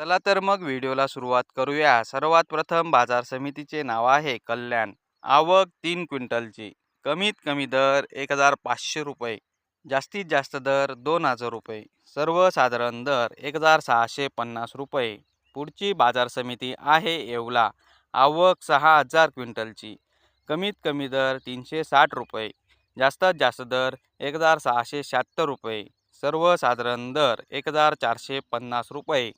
चला तर मग व्हिडिओला सुरुवात करूया. सर्वात प्रथम बाजार समितीचे नाव आहे कल्याण. आवक तीन क्विंटलची. कमीत कमी दर एक हजार पाचशे रुपये. जास्तीत जास्त दर दोन हजार रुपये. सर्वसाधारण दर एक हजार सहाशे पन्नास रुपये. पुढची बाजार समिती आहे येवला. आवक सहा हजार क्विंटलची. कमीत कमी दर तीनशे साठ रुपये. जास्तीत जास्त दर एक हजार सहाशे शहात्तर रुपये. सर्वसाधारण दर एक हजार चारशे पन्नास रुपये.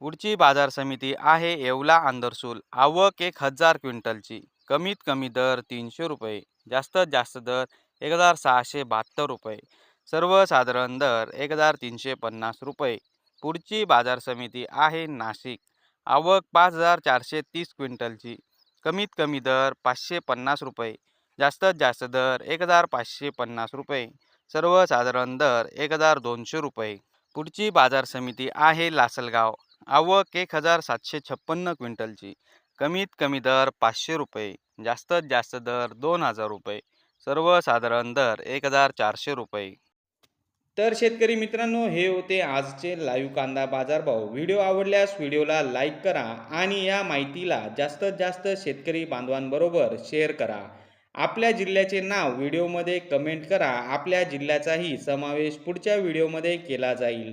पुढची बाजार समिती आहे येवला आंदरसूल आवक एक हजार क्विंटलची. कमीत कमी दर तीनशे रुपये. जास्तीत जास्त दर एक हजार सहाशे बहात्तर रुपये. सर्वसाधारण दर एक हजार तीनशे पन्नास रुपये. पुढची बाजार समिती आहे नाशिक. आवक पाच हजार चारशे तीस क्विंटलची. कमीत कमी दर पाचशे पन्नास रुपये. जास्तीत जास्त दर एक हजार पाचशे पन्नास रुपये. सर्वसाधारण दर एक हजार दोनशे रुपये. पुढची बाजार समिती आहे लासलगाव. आवक एक हजार सातशे छप्पन्न क्विंटलची. कमीत कमी दर पाचशे रुपये जास्तीत जास्त दर दोन हजार रुपये सर्वसाधारण दर एक हजार चारशे रुपये. तर शेतकरी मित्रांनो हे होते आजचे लाईव्ह कांदा बाजारभाव. व्हिडिओ आवडल्यास व्हिडिओला लाईक करा आणि या माहितीला जास्तीत जास्त शेतकरी बांधवांबरोबर शेअर करा. आपल्या जिल्ह्याचे नाव व्हिडिओमध्ये कमेंट करा. आपल्या जिल्ह्याचाही समावेश पुढच्या व्हिडिओमध्ये केला जाईल.